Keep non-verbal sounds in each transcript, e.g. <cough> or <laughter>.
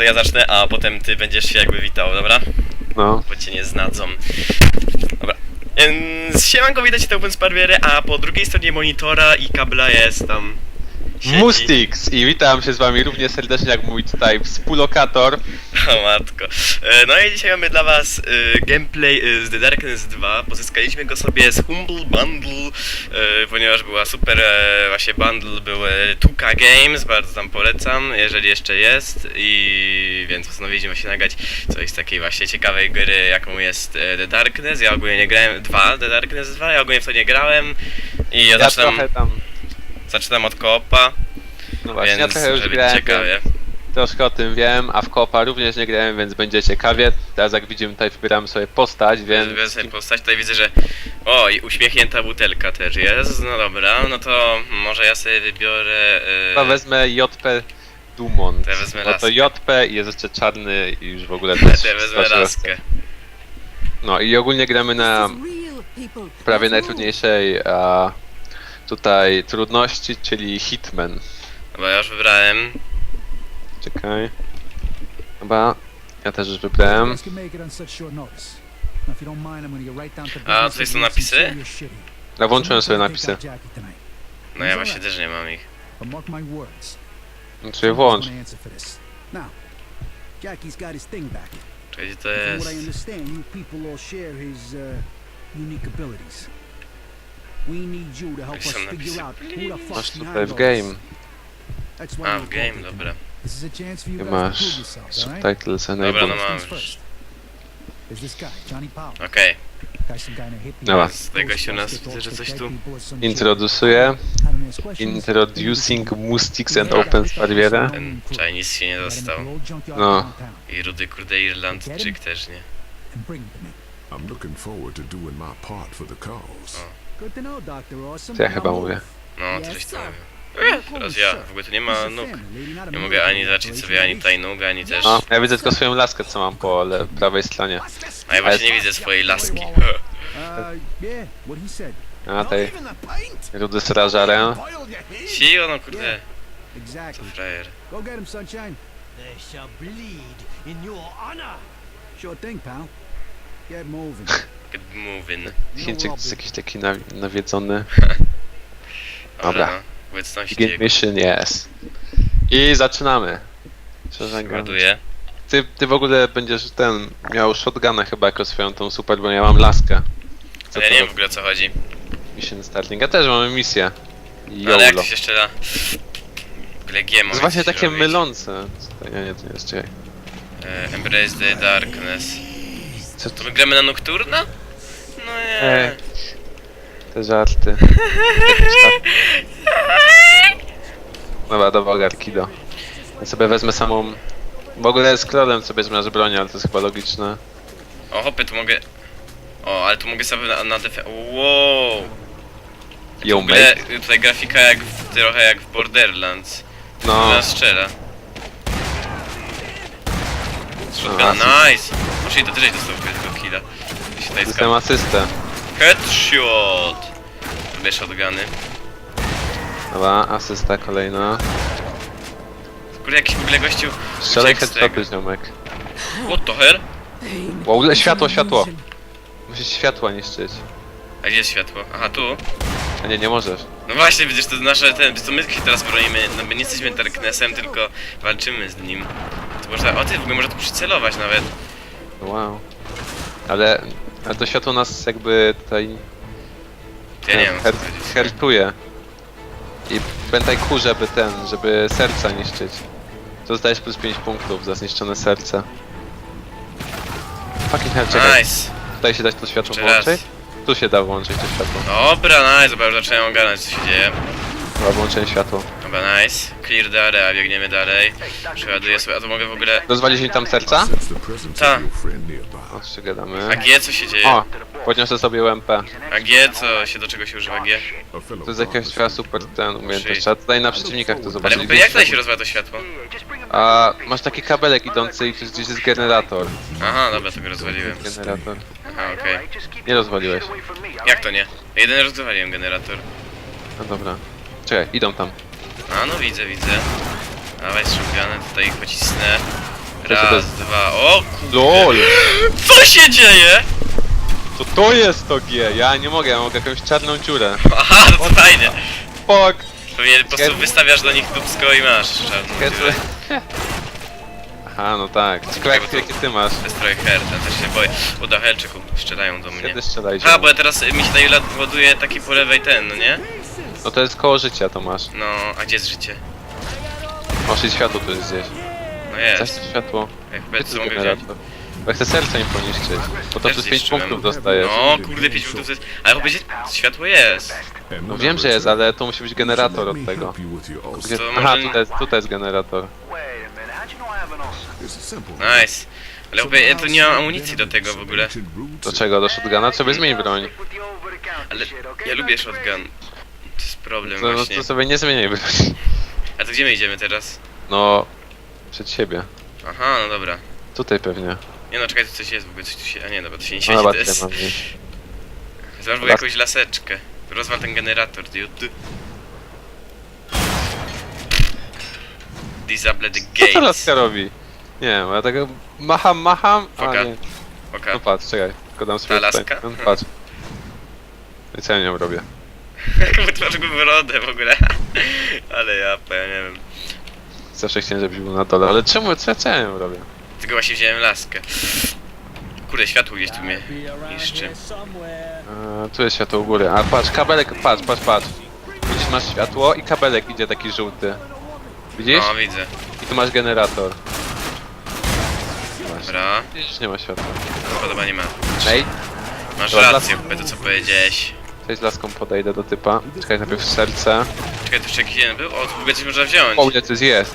to ja zacznę, a potem ty będziesz się jakby witał, dobra? No. Bo cię nie znadzą. Dobra. Więc siemanko, witajcie to Open Sparwiery, a po drugiej stronie monitora i kabla jest tam... siedzi- Mustix i witam się z wami równie serdecznie jak mój tutaj współlokator. O matko. E, No i dzisiaj mamy dla was e, gameplay e, z The Darkness 2. Pozyskaliśmy go sobie z Humble Bundle, e, ponieważ była super e, właśnie bundle, były 2K Games, bardzo tam polecam, jeżeli jeszcze jest i więc postanowiliśmy właśnie nagrać coś z takiej właśnie ciekawej gry, jaką jest e, The Darkness. Ja ogólnie nie grałem, dwa The Darkness 2, ja ogólnie w to nie grałem i ja, Ja zaczynam, trochę tam. Zaczynam od koopa, No właśnie, ja więc trochę już grałem, ciekawie. troszkę o tym wiem, a w kopa również nie grałem, więc będzie ciekawie. Teraz jak widzimy tutaj wybieramy sobie postać, więc... Więc sobie postać, tutaj widzę, że o, i uśmiechnięta butelka też jest, no dobra, no to może ja sobie wybiorę... Yy, wezmę JP Dumont. To ja wezmę Bo to laskę. JP i jest jeszcze czarny i już w ogóle to <laughs> też... ja wezmę laskę. No i ogólnie gramy na prawie najtrudniejszej a, tutaj trudności, czyli Hitman. Dobra, ja już wybrałem. Czekaj. Chyba ja też już wybrałem. A, tutaj są napisy? Ja włączyłem sobie napisy. No ja właśnie też nie mam ich. Znaczy włącz. Jackie's got his thing back. Czekaj, gdzie to From jest? Us są figure napisy. out who the Masz tutaj w game. A, w game, dobra. to masz prove yourselves, all right? subtitles Dobra, no enabled. mam już. Okej. Dobra. z tego się nas widzę, że coś tu... Introducuję. Introducing Mustix and Open Sparwierę. Ten Chinese się nie dostał. No. I Rudy kurde Irlandczyk też nie. I'm looking forward to doing my part for the cause. Good to ja chyba mówię. No, coś tam mówię. Teraz ja, w ogóle tu nie ma nóg. Nie mogę ani zacząć sobie ani tutaj nóg, ani też... No, ja widzę tylko swoją laskę, co mam po le prawej stronie. A ja właśnie nie widzę swojej laski. <laughs> Uh. A tej rudy strażarę. Sio, no kurde, co Exactly. frajer. Go get him, sunshine. They shall bleed in your honor. Sure thing, pal. Get moving. Good moving. Chińczyk jest jakiś taki na, nawiedzony. <laughs> Dobra, no. Obecności Begin jego. mission, yes. I zaczynamy. Szerzęga. Ładuję. Ty, ty w ogóle będziesz ten, miał shotguna chyba jako swoją tą super, bo ja mam laskę. Ale ja nie wiem w ogóle o co chodzi. Mission starting. Ja też mamy misję. No, ale jak to się strzela? W ogóle G To jest właśnie takie robić. mylące. Co to- Nie, nie, to nie jest, czekaj. Embrace the Darkness. Co To my gramy na Nocturna? No nie. Ej. Te żarty. Dobra, dobra, Garkido. Ja sobie wezmę samą... W ogóle z królem sobie zmierz bronię, ale to jest chyba logiczne. O, hopy, tu mogę... O, ale tu mogę sobie na, na def... Wow! Yo, ogóle mate. tutaj grafika jak w, trochę jak w Borderlands. No, Ona strzela. Shotgun, nice! Muszę to też dostał tego killa. Skał. asystę. Headshot! Lubię shotguny. Dobra, asysta kolejna. W ogóle jakiś w ogóle gościu... Strzelaj uciekł z tego. headshoty, ziomek. What the hell? Wow, le- światło, światło! Musisz światła niszczyć. A gdzie jest światło? Aha, tu? A nie, nie możesz. No właśnie, widzisz, to nasze, ten, to my się teraz bronimy, no my nie jesteśmy Darknessem, tylko walczymy z nim. To można, o ty, w ogóle może tu przycelować nawet. Wow. Ale, ale to światło nas jakby tutaj Ja nie wiem, co her, hertuje. I pamiętaj ku, żeby ten, żeby serca niszczyć. To plus 5 punktów za zniszczone serce. Fucking hell, czekaj. Nice! Tutaj się dać to światło Jeszcze raz. włączyć? Tu się da włączyć to światło. Dobra, nice, dobra, już zacząłem ogarnąć co się dzieje. Chyba włączenie światło. Dobra, nice. Clear the area, biegniemy dalej. Przeładuję sobie, a to mogę w ogóle... Rozwaliśmy tam serca? Ta. O, gadamy. A G co się dzieje? O! Podniosę sobie UMP. A G co się, do czego się używa G? To jest jakaś is super ten umiejętność. Trzeba tutaj na przeciwnikach to Ale zobaczyć. jak tutaj się rozwala to światło? A masz taki kabelek idący i gdzieś jest generator. Aha, dobra, to go rozwaliłem. Generator. Aha, okej. Nie rozwaliłeś. Jak to nie? Jeden rozwaliłem generator. No dobra. Czekaj, idą tam. A no widzę, widzę. Dawaj shotgunem, tutaj ich pocisnę. Raz, dwa, o kurde. LOL! <gasps> Co się dzieje? To to jest to G! Ja nie mogę, ja mogę jakąś czarną dziurę. Aha, no to fajnie. Fuck! Pewnie po prostu wystawiasz do nich dupsko i masz czarną dziurę. <laughs> Aha, no tak. Ciekawe jak, jakie ty masz. To jest trochę her, ja też się boję. Uda Helczyku, strzelają do mnie. Kiedy strzelajcie? A, bo ja teraz y, mi się tutaj lad- ładuje taki po lewej ten, no nie? No to jest koło życia to masz. No, a gdzie jest życie? Masz i światło tu jest gdzieś. No Coś jest. światło. Jak Gdzie tu co jest mogę wziąć? generator? Bo chcę serce im poniszczyć. Bo to Też plus 5 zniszczyłem. punktów dostajesz. No, kurde, 5 punktów to jest... Ale chłopie, światło jest. No wiem, że jest, ale to musi być generator od tego. Gdzie... To Aha, może- tutaj jest, tutaj jest generator. Nice. Ale chłopie, ja tu nie mam amunicji do tego w ogóle. Do czego? Do shotguna? Trzeba zmienić broń. Ale ja lubię shotgun. To jest problem no, właśnie. to sobie nie zmieniaj broń. A to gdzie my idziemy teraz? No... Przed siebie. Aha, no dobra. Tutaj pewnie. Nie no, czekaj, tu coś jest w ogóle, coś tu się... A nie, dobra, to się nie No świeci, chyba to tutaj jest... mam gdzieś. Zobacz w ogóle jakąś laseczkę. Rozwal ten generator, dude. Disable the Co to gates. laska robi? Nie wiem, ja tego macham, macham, a Foka. nie. Oka. No patrz, czekaj, tylko dam sobie Ta tutaj. laska? No, patrz. I co ja nią robię? <laughs> Wytwarz go brodę w ogóle. <laughs> Ale ja, ja nie wiem. Zawsze chciałem, żebyś był na dole, ale czemu, co, ja robię? Tylko właśnie wziąłem laskę. Kurde, światło gdzieś tu mnie niszczy. A, tu jest światło u góry, a patrz, kabelek, patrz, patrz, patrz. Widzisz, masz światło i kabelek idzie taki żółty. Widzisz? No, widzę. I tu masz generator. Właśnie. Dobra, Widzisz, nie ma światła. podoba nie ma. Ej, Masz Dobra, rację, to co powiedziałeś. Cześć, laską podejdę do typa. Czekaj, najpierw serce. Czekaj, tu jeszcze jakiś jeden był? O, ogóle coś można wziąć. O, ile to jest?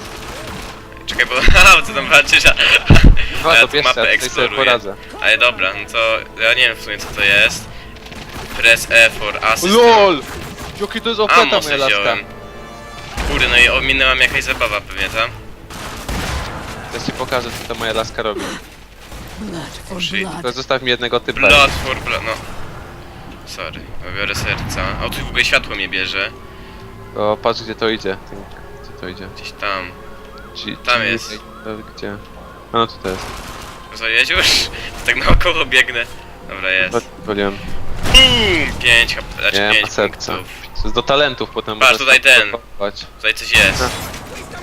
Czekaj, bo... <laughs> Haha, co tam patrzysz? a- No a ja to tu ja mapę tutaj sobie eksploruję. poradzę. Ale dobra, no to ja nie wiem w sumie co to jest. Press E for assist. LOL! Jaki to jest opeta moja laska. wziąłem. Kurde, no i ominęła mnie jakaś zabawa pewnie, tam. Teraz ci pokażę, co ta moja laska robi. Oh shit. To zostaw mi jednego typa. Blood for blood, no. Sorry, biorę serca. O, tu w ogóle światło mnie bierze. O, patrz gdzie to idzie. Gdzie to idzie? Gdzieś tam. Ci, Tam ci- jest. To, gdzie? A no tutaj jest. Co, jedź już? <laughs> Tak naokoło biegnę. Dobra, jest. Waliłem. Boom! 5 HP, znaczy Nie, 5 ma serca. punktów. To jest do talentów potem. Patrz, możesz tutaj tam ten. blokować. Tutaj coś jest.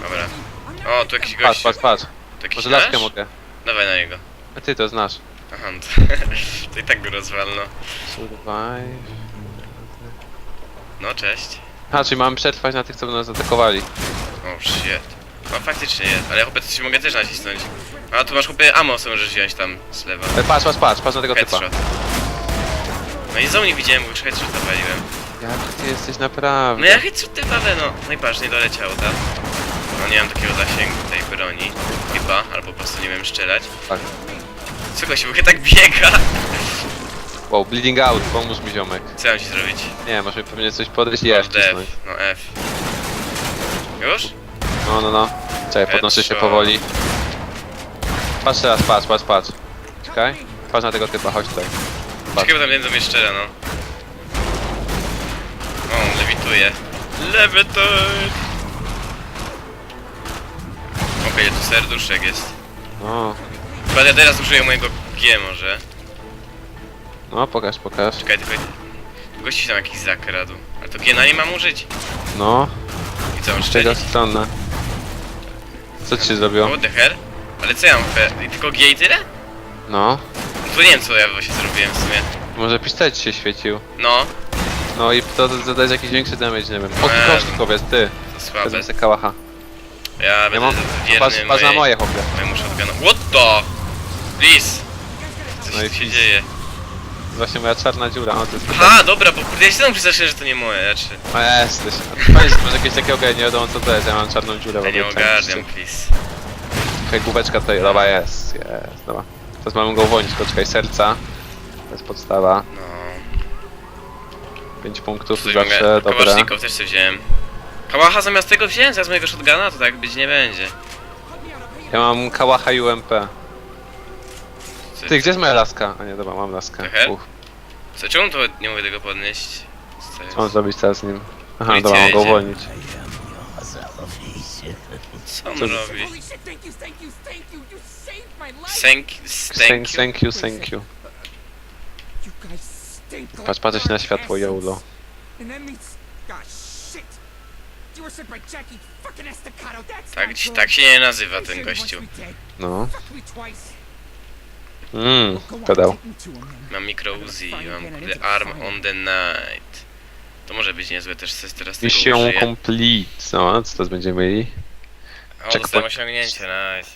Dobra. O, tu jakiś Patrz, gość. patrz, patrz. To jakiś Może laskę nasz? mogę. Dawaj na niego. A ty to znasz. Aha, no to, to i tak go rozwalno. Survive. No, cześć. A, czyli mamy przetrwać na tych, co nas zaatakowali. O, shit. No faktycznie jest, ale chłopie, coś mogę też nacisnąć. A tu masz chłopie ammo, co możesz wziąć tam z lewa. Ale patrz, patrz, patrz, patrz na tego typa. Headshot. No i znowu nie widziałem, bo już headshota waliłem. Jak ty jesteś naprawdę. No ja headshot ty walę, no. No i patrz, nie doleciało, tak? No nie mam takiego zasięgu tej broni. Chyba, albo po prostu nie wiem strzelać. Tak. Co się ogóle tak biega? Wow, bleeding out, pomóż mi ziomek. Co mam ci zrobić? Nie, masz mi pewnie coś podejść i F wcisnąć. F. No F. Już? No, no, no. Czekaj, podnoszę się Headshot. powoli. Patrz teraz, patrz, patrz, patrz. Czekaj. Patrz na tego typa, chodź tutaj. Czekaj, bo tam do mnie szczera, no. O, on lewituje. Levitate! Okej, tu serduszek jest. No, Chyba ja teraz użyję mojego G może. no, pokaż, pokaż. Czekaj, tylko... Gości tam jakiś zakradł. Ale to G na nie mam użyć? No, I co, on z czego stronę? Co ci się zrobiło? What the hell? Ale co ja mam? fe- I tylko G i tyle? No, No to nie wiem co ja właśnie zrobiłem w sumie. może pistolet ci się świecił. No, No i to zadać jakiś większy damage, nie wiem. O, Eee. kosznikowiec, ty. to słabe. Wezmę sobie kałacha. Ja Ja będę mam... wierny Patrz, patrz na mojej- moje chłopie. mojemu shotgunu. What the? Please! Coś No i tu się please. dzieje. Właśnie moja czarna dziura, o to jest Aha, dobra, bo kurde, ja się znowu przestraszyłem, że to nie moje rzeczy. A jesteś. Fajnie, że masz jakieś takiego okej, nie wiadomo co to jest, ja mam czarną dziurę w Ja nie ogarniam, please. Czekaj, główeczka tutaj, dobra, jest, jest, dobra. Teraz mamy go uwolnić, tylko czekaj, serca. To jest podstawa, No. 5 punktów Coś zawsze, mogę... dobra. Kałaszników też sobie wziąłem. Kałacha zamiast tego wziąłem, zamiast mojego shotguna, to tak być nie będzie. Ja mam kałacha UMP. Co- Ty, gdzie jest moja laska? A nie, dobra, mam laskę. Trochę? Co, czemu to nie mogę tego podnieść? Co mam zrobić teraz z nim? Aha, Policja dobra, mam go jedzie. uwolnić. Co on Co- robi? Holy shit, thank you, thank you, thank you. You saved my life. Thank, you. thank you, thank you. You guys stink like Patrz, patrzeć na burnt światło, essence. Jolo. And then meets... God, shit. You were sent by Jackie fucking Estacado. That's Tak, not ci- good. tak się nie nazywa ten gościu. watched me dead. No. Fucked me twice. Mmm, then. Mam micro Uzi, mam the arm on the night. To może być niezłe też ses teraz tego Mission użyję. complete. No, co teraz będziemy mieli? O, checkpoint. dostałem osiągnięcie, nice.